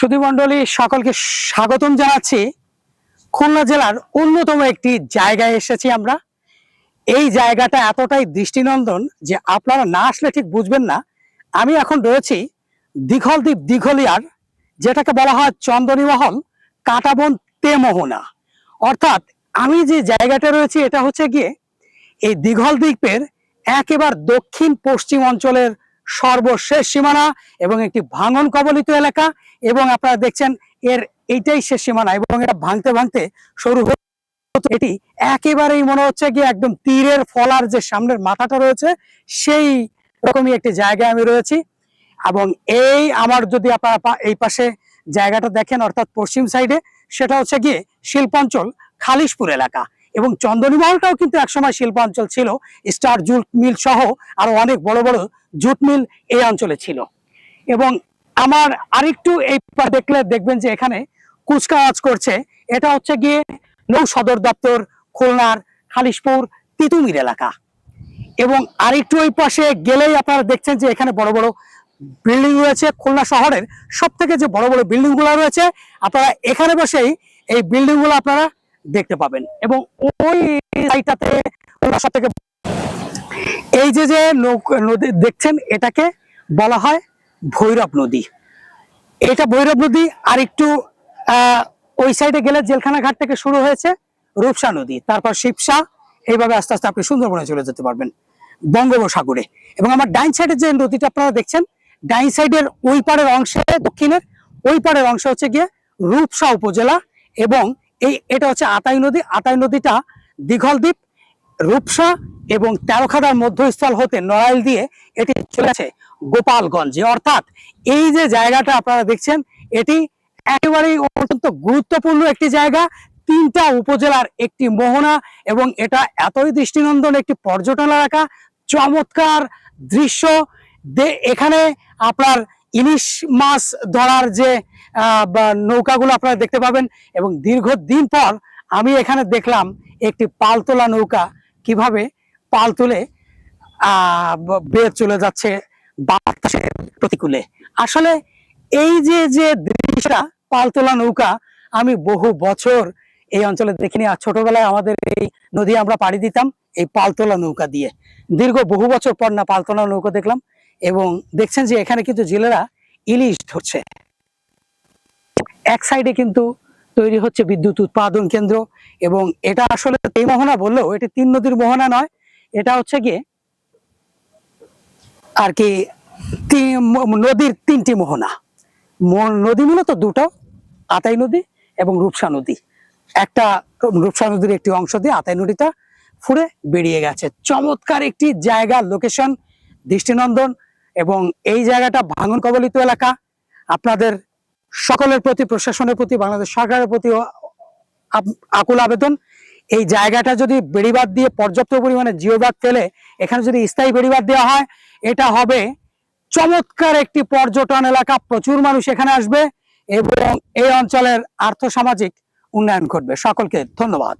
সুধী মণ্ডলী, সকলকে স্বাগতম জানাচ্ছি। খুলনা জেলার অন্যতম একটি জায়গায় এসেছি আমরা। এই জায়গাটা এতটাই দৃষ্টিনন্দন যে আপনারা না আসলে ঠিক বুঝবেন না। আমি এখন রয়েছি দীঘলদ্বীপ দীঘলিয়ার, যেটাকে বলা হয় চন্দনী মহল কাটাবন তেমোহনা অর্থাৎ আমি যে জায়গাটা রয়েছি, এটা হচ্ছে গিয়ে এই দীঘল দ্বীপের একেবারে দক্ষিণ পশ্চিম অঞ্চলের সর্বশেষ সীমানা এবং একটি ভাঙন কবলিত এলাকা এবং আপনারা দেখছেন এর এইটাই শেষ সীমানা এবং এটা ভাঙতে ভাঙতে হয়ে এটি একেবারেই মনে হচ্ছে কি একদম তীরের ফলার যে সামনের মাথাটা রয়েছে, সেই রকমই একটি জায়গায় আমি রয়েছি। এবং এই আমার যদি আপনারা এই পাশে জায়গাটা দেখেন, অর্থাৎ পশ্চিম সাইডে সেটা হচ্ছে গিয়ে শিল্পাঞ্চল খালিশপুর এলাকা। এবং চন্দনী মহলটাও কিন্তু একসময় শিল্পাঞ্চল ছিল। স্টার জুট মিল সহ আরও অনেক বড় বড় জুট মিল এই অঞ্চলে ছিল। এবং আমার আরেকটু এই দেখলে দেখবেন যে এখানে কুচকাওয়াজ করছে। এটা হচ্ছে গিয়ে নৌ সদর দপ্তর, খুলনার খালিশপুর, তিতুমির এলাকা। এবং আরেকটু ওই পাশে গেলেই আপনারা দেখছেন যে এখানে বড় বড় বিল্ডিং রয়েছে। খুলনা শহরের সব থেকে যে বড় বড় বিল্ডিংগুলো রয়েছে, আপনারা এখানে বসেই এই বিল্ডিংগুলো আপনারা দেখতে পাবেন। এবং ওই সাইডটাতে সব থেকে এই যে যে নদী দেখছেন, এটাকে বলা হয় ভৈরব নদী। এটা ভৈরব নদী, আর একটু ওই সাইডে গেলে জেলখানা ঘাট থেকে শুরু হয়েছে রূপসা নদী। তারপর শিবসা, এইভাবে আস্তে আস্তে আপনি সুন্দরবনে চলে যেতে পারবেন, বঙ্গোপসাগরে। এবং আমার ডাইন সাইডে যে নদীটা আপনারা দেখছেন, ডাইন সাইডের ওই পাড়ের অংশে, দক্ষিণের ওই পারের অংশ হচ্ছে গিয়ে রূপসা উপজেলা এবং এই এটা হচ্ছে আতাই নদী। আতাই নদীটা দীঘল দ্বীপ, রূপসা এবং তেরোখাদার মধ্যস্থল হতে নড়াইল দিয়ে এটি চলেছে গোপালগঞ্জে। অর্থাৎ এই যে জায়গাটা আপনারা দেখছেন, এটি একেবারেই অত্যন্ত গুরুত্বপূর্ণ একটি জায়গা। তিনটা উপজেলার একটি মোহনা এবং এটা এতই দৃষ্টিনন্দন একটি পর্যটন এলাকা। চমৎকার দৃশ্য। এখানে আপনার ইলিশ মাছ ধরার যে নৌকাগুলো আপনারা দেখতে পাবেন এবং দীর্ঘদিন পর আমি এখানে দেখলাম একটি পালতোলা নৌকা কীভাবে পাল তুলে বেয়ে চলে যাচ্ছে বাতাসের প্রতিকূলে। আসলে এই যে যে দৃশ্যটা, পালতোলা নৌকা, আমি বহু বছর এই অঞ্চলে দেখিনি। আর ছোটবেলায় আমাদের এই নদী আমরা পাড়ি দিতাম এই পালতোলা নৌকা দিয়ে। দীর্ঘ বহু বছর পর না পালতোলা নৌকা দেখলাম। এবং দেখছেন যে এখানে কিন্তু জেলেরা ইলিশ ধরছে। এক সাইডে কিন্তু তৈরি হচ্ছে বিদ্যুৎ উৎপাদন কেন্দ্র এবং এটা আসলে এই মোহনা বললেও এটি তিন নদীর মোহনা নয়, এটা হচ্ছে গিয়ে আর কি নদীর তিনটি মোহনা। নদী মূলত দুটো, আতাই নদী এবং রূপসা নদী। একটা রূপসা নদীর একটি অংশ দিয়ে আতাই নদীটা ফুরে বেরিয়ে গেছে। চমৎকার একটি জায়গা লোকেশন দৃষ্টিনন্দন। এবং এই জায়গাটা ভাঙন কবলিত এলাকা। আপনাদের সকলের প্রতি, প্রশাসনের প্রতি, বাংলাদেশ সরকারের প্রতি আকুল আবেদন। এই জায়গাটা যদি বেড়িবাদ দিয়ে পর্যাপ্ত পরিমাণে জিওবাদ ফেলে, এখানে যদি স্থায়ী বেড়িবাদ দেওয়া হয়, এটা হবে চমৎকার একটি পর্যটন এলাকা। প্রচুর মানুষ এখানে আসবে এবং এই অঞ্চলের আর্থ সামাজিক উন্নয়ন ঘটবে। সকলকে ধন্যবাদ।